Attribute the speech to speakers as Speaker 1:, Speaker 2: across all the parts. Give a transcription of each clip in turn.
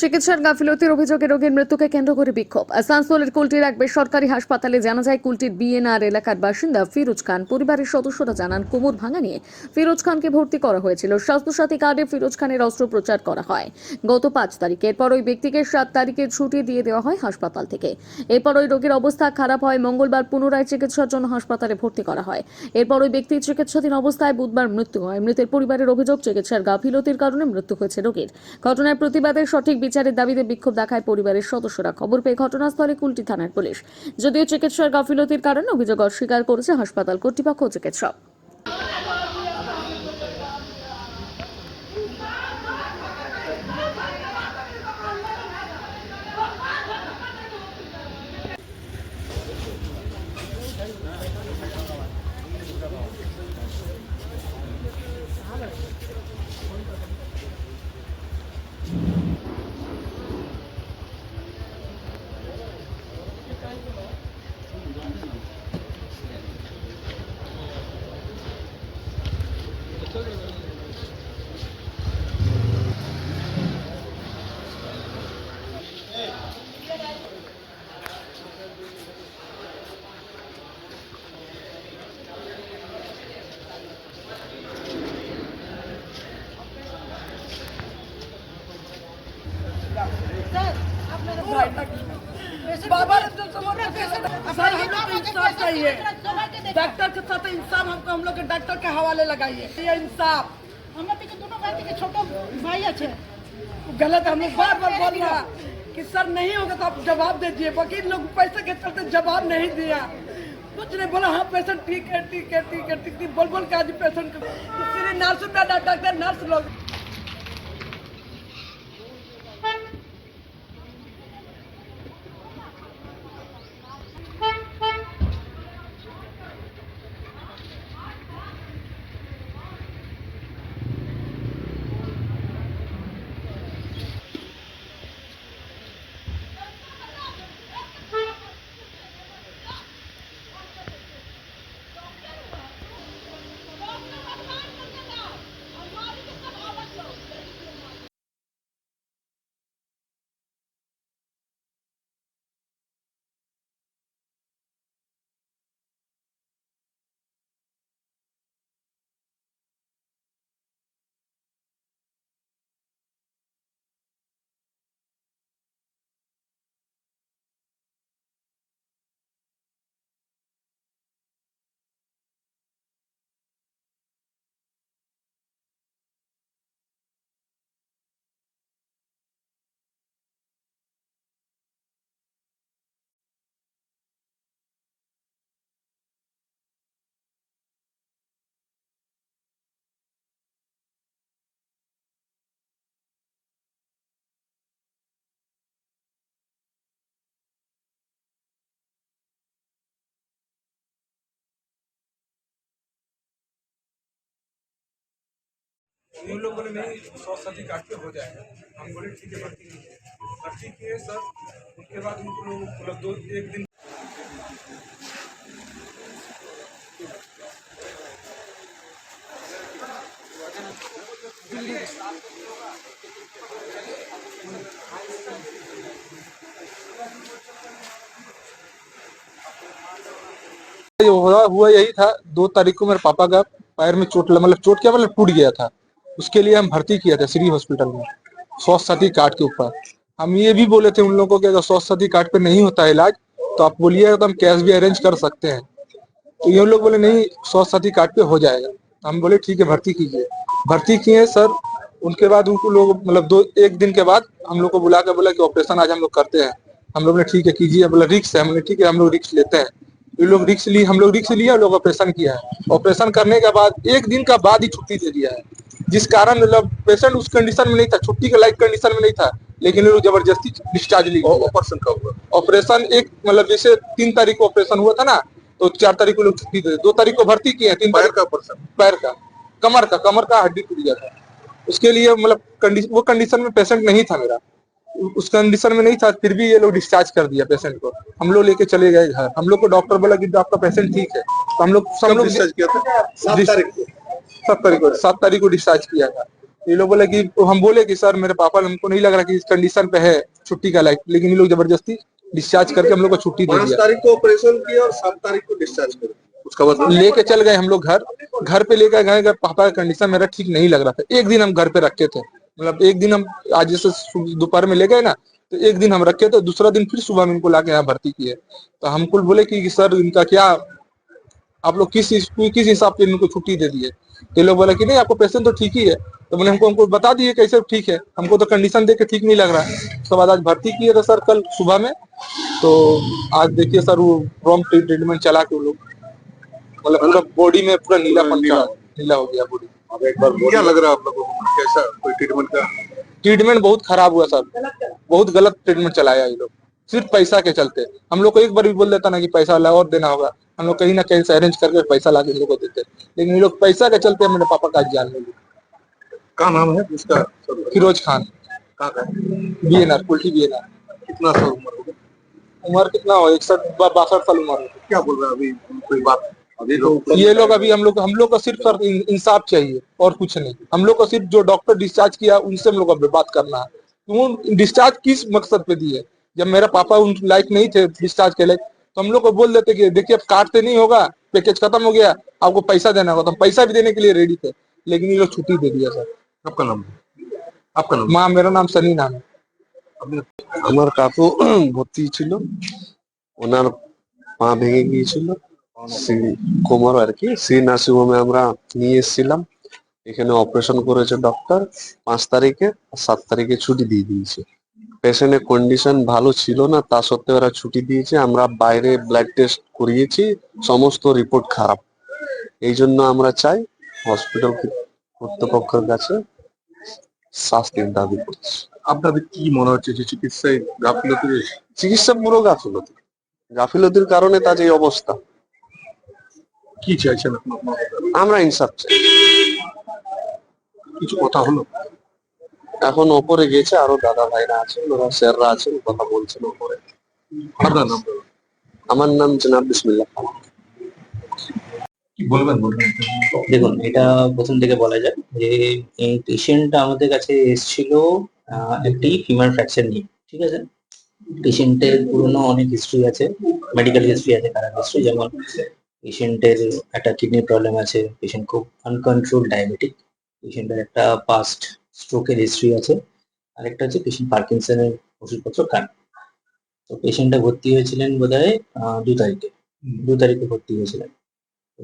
Speaker 1: চিকিৎসার গাফিলতির অভিযোগে রোগীর মৃত্যুকে কেন্দ্র করে বিক্ষোভ। আসানসোলের কুলটির এক বেসরকারি হাসপাতালে। জানা যায়, কুলটির বিএনআর এলাকার বাসিন্দা ফিরোজ খান পরিবারের সদস্যরা জানান, কোমর ভাঙা নিয়ে ফিরোজ খানকে ভর্তি করা হয়েছিল। স্বাস্থ্যসাথী কার্ডে ফিরোজ খানের অস্ত্রোপচার করা হয়। গত পাঁচ তারিখে এরপর ওই ব্যক্তিকে সাত তারিখে ছুটি দিয়ে দেওয়া হয় হাসপাতাল থেকে। এরপর ওই রোগীর অবস্থা খারাপ হয়, মঙ্গলবার পুনরায় চিকিৎসার জন্য হাসপাতালে ভর্তি করা হয়। এরপর ওই ব্যক্তির চিকিৎসাধীন অবস্থায় বুধবার মৃত্যু হয়। মৃতের পরিবারের অভিযোগ, চিকিৎসার গাফিলতির কারণে মৃত্যু হয়েছে রোগীর। ঘটনার প্রতিবাদে সঠিক বিচারের দাবিতে বিক্ষোভ দেখায় পরিবারের সদস্যরা। খবর পেয়ে ঘটনাস্থলে কুলটি থানার পুলিশ। যদিও চিকিৎসার গাফিলতির কারণে অভিযোগ অস্বীকার করেছে হাসপাতাল কর্তৃপক্ষ ও চিকিৎসক
Speaker 2: तो डॉक्टर के साथ इंसाफ हमको हम लोग डॉक्टर के हवाले लगाइए। ये इंसाफ।
Speaker 3: हमारे दोनों के छोटे भाई अच्छे।
Speaker 2: गलत हम बार बार बोल रहा कि सर नहीं होगा तो आप जवाब दे दिए। वकील लोग पैसे के चलते जवाब नहीं दिया। कुछ नहीं बोला हाँ पेशेंट ठीक है ठीक है ठीक है ठीक बोल बोल के आज पेशेंट इसलिए नर्स डॉक्टर नर्स लोग।
Speaker 4: उन लोग बोले नहीं सौ सदी काट के हो जाएगा। हम बोले, ठीक है, भर्ती कीजिए। भर्ती किए सर। उसके बाद उनको लोग मतलब दो, एक दिन
Speaker 5: हुआ यही था, दो तारीख को मेरे पापा का पैर में चोट मतलब चोट क्या मतलब टूट गया था। उसके लिए हम भर्ती किया था श्री हॉस्पिटल में, स्वास्थ्य साथी कार्ड के ऊपर। हम ये भी बोले थे उन लोगों को अगर स्वास्थ्य साथी कार्ड पे नहीं होता इलाज तो आप बोलिएगा तो हम कैश भी अरेंज कर सकते हैं। तो ये लोग बोले, नहीं, स्वास्थ्य साथी कार्ड पे हो जाएगा। हम बोले, ठीक है, भर्ती कीजिए। भर्ती किए सर, उनके बाद उनको लोग मतलब दो, एक दिन के बाद हम लोग को बुला के बोला कि ऑपरेशन आज हम लोग करते हैं। हम लोग ने ठीक है, कीजिए। बोला, रिक्स है। हमने ठीक है, हम लोग रिक्स लेते हैं। ये लोग रिक्स लिए हम लोग रिक्स लिए लोग ऑपरेशन किया। है ऑपरेशन करने के बाद एक दिन का बाद ही छुट्टी दे दिया है। जिस कारण मतलब पेशेंट उस कंडीशन में नहीं था छुट्टी के लायक कंडीशन में नहीं था लेकिन लोग ज़बरदस्ती डिस्चार्ज दिया ऑपरेशन का हुआ? ऑपरेशन एक मतलब जैसे तीन तारीख को ऑपरेशन हुआ था ना तो चार तारीख को लोग छुट्टी दे दो तारीख को भर्ती किए तीन पैर का ऑपरेशन पैर का। कमर का कमर का हड्डी टूट गया था। उसके लिए मतलब वो कंडीशन में पेशेंट नहीं था मेरा। उस कंडीशन में नहीं था फिर भी ये लोग डिस्चार्ज कर दिया पेशेंट को। हम लोग लेके चले गए घर। हम लोग को डॉक्टर बोला कि आपका पेशेंट ठीक है। तो हम लोग सब लोग डिस्चार्ज किया था? सात तारीख को सात तारीख को डिस्चार्ज किया था। ये लोग बोले कि हम बोले कि सर मेरे पापा हमको नहीं लग रहा कि इस कंडीशन पे है छुट्टी का लायक लेकिन ये लोग ज़बरदस्ती डिस्चार्ज करके हम लोग को छुट्टी दे दिया।
Speaker 6: तारीख को ऑपरेशन किया और सात तारीख को डिस्चार्ज कर उसका बाद
Speaker 5: लेके चल गए हम लोग घर। घर पे लेकर गए पापा का कंडीशन मेरा ठीक नहीं लग रहा था। एक दिन हम घर पे रखे थे। मतलब एक दिन हम आज जैसे दोपहर में ले गए ना तो एक दिन हम रखे थे दूसरा दिन फिर सुबह में इनको लाके यहाँ भर्ती किए। तो हमको बोले कि सर इनका क्या आप लोग किस किस हिसाब से इनको छुट्टी दे दिए? तो ये लोग बोले कि नहीं आपको पेशेंट तो ठीक ही है। तो मैंने हमको हमको बता दिए कैसे ठीक है। हमको तो कंडीशन देख के ठीक नहीं लग रहा है। उसके बाद आज भर्ती किए थे सर कल सुबह में। तो आज देखिए सर वो प्रॉम्प्ट ट्रीटमेंट चला के वो लोग। मतलब पूरा बॉडी में पूरा नीला पंखा नीला। हो गया बॉडी
Speaker 6: क्या लग रहा है आप लोगों को? कैसा कोई ट्रीटमेंट का?
Speaker 5: ट्रीटमेंट बहुत खराब हुआ सर। बहुत गलत ट्रीटमेंट चलाया ये लोग। सिर्फ़ पैसा के चलते। हम लोग को एक बार भी बोल देता ना कि पैसा ला और देना होगा। हम लोग कहीं ना कहीं से अरेंज करके पैसा ला के इन लोग को देते। लेकिन ये लोग पैसा के चलते मेरे पापा का जान ले ली
Speaker 6: क्या नाम है उसका?
Speaker 5: फिरोज खान।
Speaker 6: कहाँ का
Speaker 5: B N R Kulti B N R
Speaker 6: कितना साल उम्र होगा?
Speaker 5: उम्र कितना हो? इकसठ बासठ साल उम्र
Speaker 6: क्या बोल रहे हैं अभी? कोई बात? अभी लोग
Speaker 5: ये लोग अभी हम लोग हम लोग को सिर्फ़ सर इंसाफ चाहिए और कुछ नहीं। हम लोग को सिर्फ़ जो डॉक्टर डिस्चार्ज किया उनसे हम लोग को बात करना है। वो डिस्चार्ज किस मकसद पे दिए? जब मेरा पापा उन लायक नहीं थे डिस्चार्ज के लिए तो हम लोग को बोल देते कि देखिए अब काटते नहीं होगा पैकेज खत्म हो गया आपको पैसा देना होगा तो हम पैसा भी देने के लिए रेडी थे लेकिन ये लोग छुट्टी दे दिया सर
Speaker 6: आपका नाम आपका नाम
Speaker 5: माँ मेरा नाम सनी नाम है
Speaker 7: আমার কাকু ভর্তি ছিল ওনার পা ভেঙে গিয়েছিল সেই কোমর আর কি সেই নার্সিংহোমে আমরা নিয়ে এসেছিলাম এখানে অপারেশন করেছে ডক্টর পাঁচ তারিখে আর সাত তারিখে ছুটি দিয়ে দিয়েছে পেশেন্টের কন্ডিশন ভালো ছিল না তা সত্ত্বেও ওরা ছুটি দিয়েছে। আমরা বাইরে ব্লাড টেস্ট করিয়েছি সমস্ত রিপোর্ট খারাপ। এই জন্য আমরা চাই হসপিটাল কর্তৃপক্ষের কাছে শাস্তির দাবি করছি।
Speaker 6: আপনাদের কি মনে হচ্ছে যে চিকিৎসায় গাফিলতি
Speaker 7: চিকিৎসা পুরো গাফিলতি। গাফিলতির কারণে তার এই অবস্থা।
Speaker 6: কি চাইছেন
Speaker 7: আমরা ইনসাফ চাই।
Speaker 6: কিছু কথা হলো?
Speaker 7: এখন ওপরে গেছে আরও দাদা ভাইরা আছেন ওরা স্যাররা আছেন কথা বলছেন ওপরে।
Speaker 6: আপনার নাম
Speaker 7: আমার নাম জনাব বিসমিল্লাহ। খান
Speaker 6: বলবেন বলবেন
Speaker 8: দেখুন এটা প্রথম থেকে বলা যায় যে এই পেশেন্টটা আমাদের কাছে এসেছিল আহ, একটি ফিমার ফ্র্যাকচার নিয়ে ঠিক আছে? পেশেন্টের পুরনো অনেক হিস্ট্রি আছে মেডিকেল হিস্ট্রি আছে খারাপ হিস্ট্রি যেমন পেশেন্টের একটা কিডনি প্রবলেম আছে পেশেন্ট খুব আনকন্ট্রোল ডায়াবেটিক পেশেন্টের একটা পাস্ট স্ট্রোকের হিস্ট্রি আছে। আরেকটা হচ্ছে পেশেন্ট পার্কিনসনের ওষুধপত্র খান তো পেশেন্টটা ভর্তি হয়েছিলেন বোধহয় দু তারিখে। দু তারিখে ভর্তি হয়েছিলেন।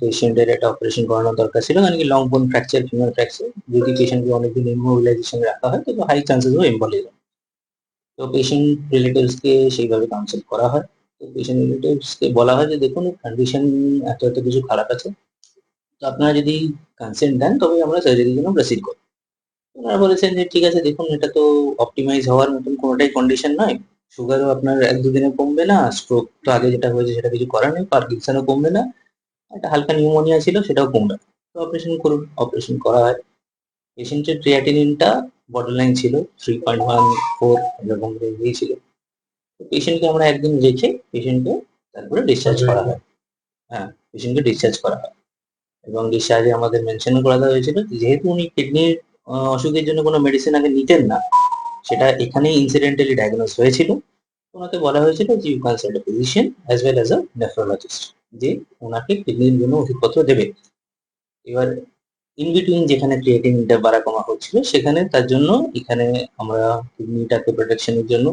Speaker 8: পেশেন্টের একটা অপারেশন করানোর দরকার ছিল কারণ কি লং বোন ফ্র্যাকচার ফিমার ফ্র্যাকচার যদি পেশেন্টকে অনেকদিন ইমোবিলাইজেশন রাখা হয় তবে হাই চান্সেস অফ এম্বলিজম তো পেশেন্ট রিলেটিভসকে সেইভাবে কাউন্সিল করা হয়। তো পেশেন্ট রিলেটিভসকে বলা হয় যে দেখুন কন্ডিশন এত এত কিছু খারাপ আছে। তো আপনারা যদি কনসেন্ট দেন তবে আমরা সার্জারির জন্য প্রসিড করি ওনারা বলেছেন যে ঠিক আছে দেখুন এটা তো অপটিমাইজ হওয়ার মতন কোনোটাই কন্ডিশন নয়। সুগারও আপনার এক দুদিনে কমবে না স্ট্রোক তো আগে যেটা হয়েছে সেটা কিছু করার নেই পার্কিনসনও কমবে না। একটা হালকা নিউমোনিয়া ছিল সেটাও কমবে তো অপারেশন করুন অপারেশন করা হয়। পেশেন্টের ক্রিয়াটিনিনটা বর্ডার লাইন ছিল থ্রি পয়েন্ট ওয়ান ফোর এরকম গিয়েছিল তো পেশেন্টকে আমরা একদিন রেখে পেশেন্টকে তারপরে ডিসচার্জ করা হয়। হ্যাঁ। পেশেন্টকে ডিসচার্জ করা হয়। এবং ডিসচার্জে আমাদের মেনশন করা হয়েছিল যেহেতু উনি কিডনির অসুখের জন্য কোনো মেডিসিন আগে নিতেন না। সেটা এখানেই ইনসিডেন্টালি ডায়াগনোস হয়েছিল। ওনাকে বলা হয়েছিল যে you consult physician as well as a nephrologist যে ওনাকে কিডনির জন্য ওষুধপত্র দেবে। এবার ইন বিটুইন যেখানে ক্রিয়েটিনটা বাড়া কমা হচ্ছিল, সেখানে তার জন্য এখানে আমরা কিডনিটাকে প্রোটেকশনের জন্য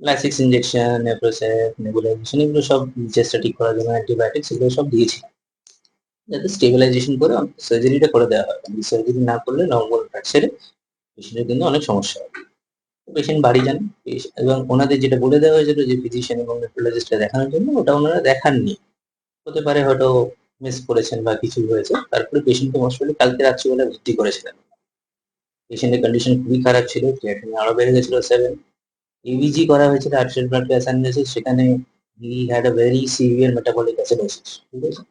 Speaker 8: লাইসিক্স ইঞ্জেকশন নেপ্রোসেপ নেবুলাইজেশন এগুলো সব চেষ্টা ঠিক করার জন্য অ্যান্টিবায়োটিক্স এগুলো সব দিয়েছি। যাতে স্টেবিলাইজেশন করে সার্জারিটা করে দেওয়া হয়। কারণ সার্জারি না করলে নর্মাল ফ্র্যাকচারে পেশেন্টের কিন্তু অনেক সমস্যা হয়। পেশেন্ট বাড়ি যান। এবং ওনাদের যেটা বলে দেওয়া হয়েছিল যে ফিজিশিয়ান এবং নেফ্রোলজিস্টকে দেখানোর জন্য, ওটা ওনারা দেখাননি। হতে পারে হয়তো মিস করেছেন বা কিছু হয়েছে। তারপরে পেশেন্টকে মোস্টলি কালকে রাত্রিবেলা ভর্তি করেছিলেন। পেশেন্টের কন্ডিশন খুবই খারাপ ছিল। ক্রিয়েটিন আরও বেড়ে গেছিল সেভেন ইভিজি করা হয়েছিল আর্টিফিশিয়াল ব্লাড গ্যাস সেখানে he had a very severe metabolic acidosis ঠিক আছে?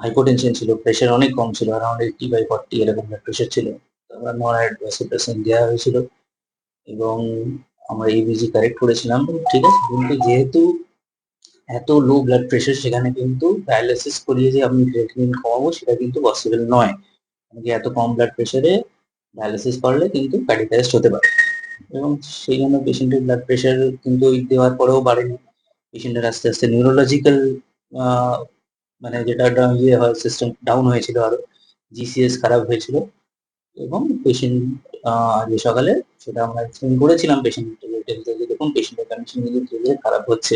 Speaker 8: হাইপোটেনশন ছিল প্রেশার অনেক কম ছিল অ্যারাউন্ড এইটটি বাই ফর্টি এরকম ব্লাড প্রেশার ছিল। আমরা নন অ্যাডভাসিপ্রেশন দেওয়া হয়েছিল এবং আমরা এবিজি কারেক্ট করেছিলাম, ঠিক আছে? কিন্তু যেহেতু এত লো ব্লাড প্রেশার সেখানে কিন্তু ডায়ালিসিস করিয়ে যে আমি ক্রিয়েটিনিন কমাবো, সেটা কিন্তু পসিবল নয়। কি এত কম ব্লাড প্রেশারে ডায়ালিসিস করলে কিন্তু কার্ডিক হতে পারে। এবং সেই জন্য পেশেন্টের ব্লাড প্রেশার কিন্তু দেওয়ার পরেও বাড়েনি। পেশেন্টের আস্তে আস্তে নিউরোলজিক্যাল মানে যেটা ইয়ে হয় সিস্টেম ডাউন হয়েছিল আরও। জিসিএস খারাপ হয়েছিল। এবং পেশেন্ট আজকে সকালে সেটা আমরা এক্সপ্লেন করেছিলাম পেশেন্টের দেখুন পেশেন্টের কন্ডিশন কিন্তু খারাপ হচ্ছে।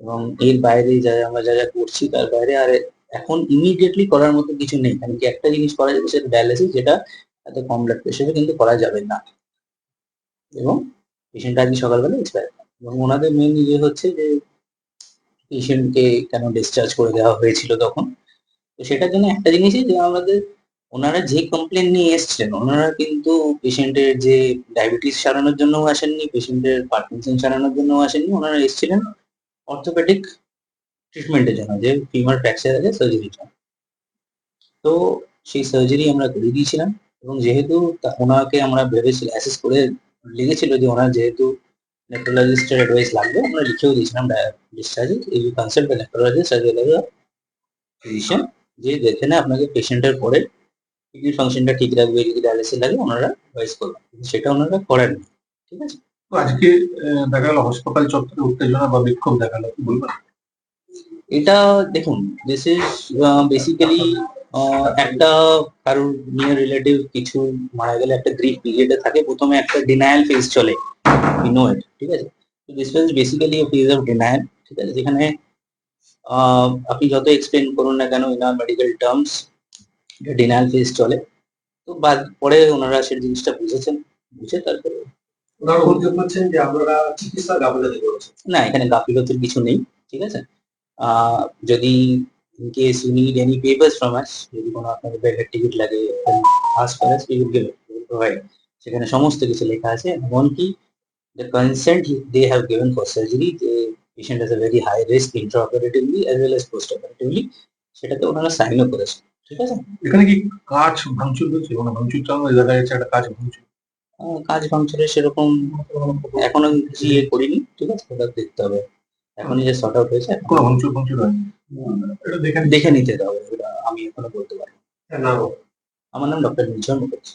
Speaker 8: এবং এর বাইরে যা, আমরা যা যা করছি, তার বাইরে আর এখন ইমিডিয়েটলি করার মতো কিছু নেই। কারণ কি একটা জিনিস করা যাবে, সেটা ডায়ালিসিস যেটা এত কম ব্লাড প্রেশারে কিন্তু করা যাবে না। এবং পেশেন্ট আজকে সকালবেলা এক্সপায়ার এবং ওনাদের মেন ইয়ে হচ্ছে যে পেশেন্টকে কেন ডিসচার্জ করে দেওয়া হয়েছিল তখন? তো সেটার জন্য একটা জিনিসই যে আমাদের ওনারা যে কমপ্লেন নিয়ে এসছেন ওনারা কিন্তু পেশেন্টের যে ডায়াবেটিস সারানোর জন্য আসেননি পেশেন্টের পার্কিনসন সারানোর জন্য আসেননি, ওনারা এসেছিলেন অর্থোপেডিক ট্রিটমেন্টের জন্য, যে ফিমার ফ্র্যাকচার আছে সার্জারির জন্য। তো সেই সার্জারি আমরা করে দিয়েছিলাম এবং যেহেতু ওনাকে আমরা ভেবেছিলাম অ্যাসেস করে লেগেছিল যে ওনার যেহেতু নেফ্রোলজিস্টের অ্যাডভাইস লাগবে আমরা লিখেও দিয়েছিলাম ডিসচার্জে এই consult nephrologist as well as physician যে দেখে না আপনাকে পেশেন্টের পরে কিডনি ফাংশনটা ঠিক রাখবে যদি ডায়ালিসিস লাগে ওনারা অ্যাডভাইস করবেন কিন্তু সেটা ওনারা করেন না ঠিক আছে?
Speaker 6: তো আজকে দেখা গেল হাসপাতাল চত্বরে উত্তেজনা বা বিক্ষোভ দেখাল কি বলবেন?
Speaker 8: এটা দেখুন দিস ইজ বেসিক্যালি একটা কারোর নিয়ার রিলেটিভ কিছু মারা গেলে একটা গ্রিফ পিরিয়ডে থাকে প্রথমে একটা ডিনায়াল ফেজ চলে উই নো ইট ঠিক আছে? This was basically a phase of denial ঠিক আছে? যেখানে আপনি যত এক্সপ্লেন করুন না কেন in our medical terms denial phase চলে। তো বাদ পরে ওনারা সেই জিনিসটা বুঝেছেন বুঝে তারপরে
Speaker 6: ওনারা অভিযোগ করছেন যে আপনারা চিকিৎসা গাফিলতি করেছেন।
Speaker 8: না এখানে গাফিলতির কিছু নেই ঠিক আছে? যদি in case you need any papers from us যদি কোনো আপনাদের ব্যাগের টিকিট লাগে ask for us will give provide সেখানে সমস্ত কিছু লেখা আছে এমনকি they have given for surgery যে patient has a very high risk intraoperatively as well as postoperatively সেটাতে ওনারা সাইনও করেছে ঠিক আছে?
Speaker 6: এখানে কি কাজ ভাঙচুর হয়েছে মানে ভাঙচুর চালানো দেখা যাচ্ছে একটা কাজ ভাঙচুর।
Speaker 8: কাজ ভাঙচুরের সেরকম এখনও কিছু ইয়ে করিনি। ঠিক আছে? ওটা দেখতে হবে। এখনই যে শর্ট আউট হয়েছে।
Speaker 6: কোনো ভাঙচুর ভাঙচুর এটা দেখে
Speaker 8: দেখে নিতে হবে। ওটা আমি এখনও বলতে পারি
Speaker 6: না।
Speaker 8: আমার নাম ডক্টর নির্ঝর মুখার্জি।